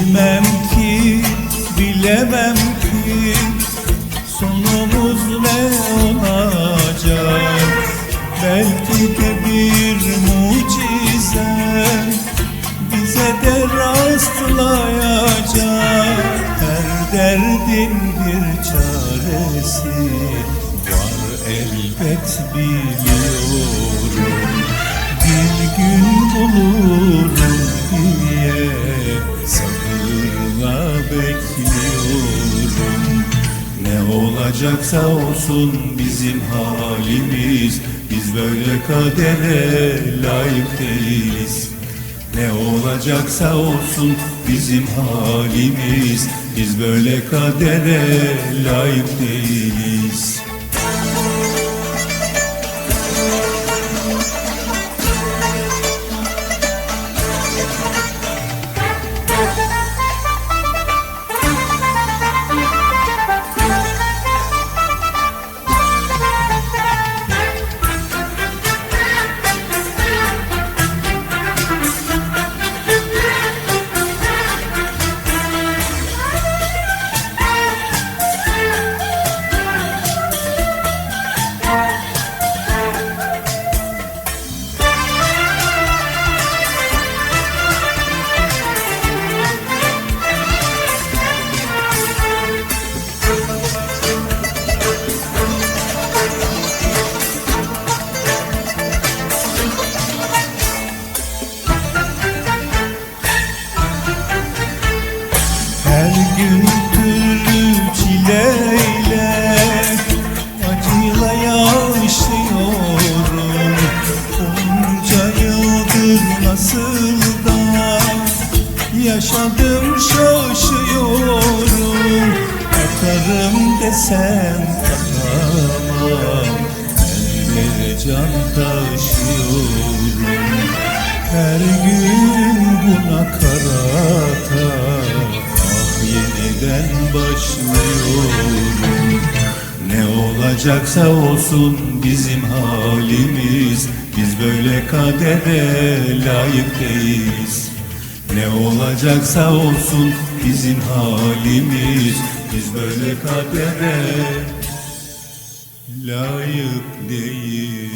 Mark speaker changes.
Speaker 1: Bilmem ki, bilemem ki Sonumuz ne olacak. Belki de bir mucize Bize de rastlayacak. Her derdin bir çaresi Var elbet biliyorum. Bir gün olur olacaksa olsun bizim halimiz. Biz böyle kadere layık değiliz. Ne olacaksa olsun bizim halimiz. Biz böyle kadere layık değiliz nasıl da yaşadım şaşıyorum Atarım desem atamam Elde can taşıyorum her gün buna karata Ah yeniden başlıyorum Ne olacaksa olsun bizim halimiz Biz böyle kadere layık değiliz. Ne olacaksa olsun bizim halimiz. Biz böyle kadere layık değiliz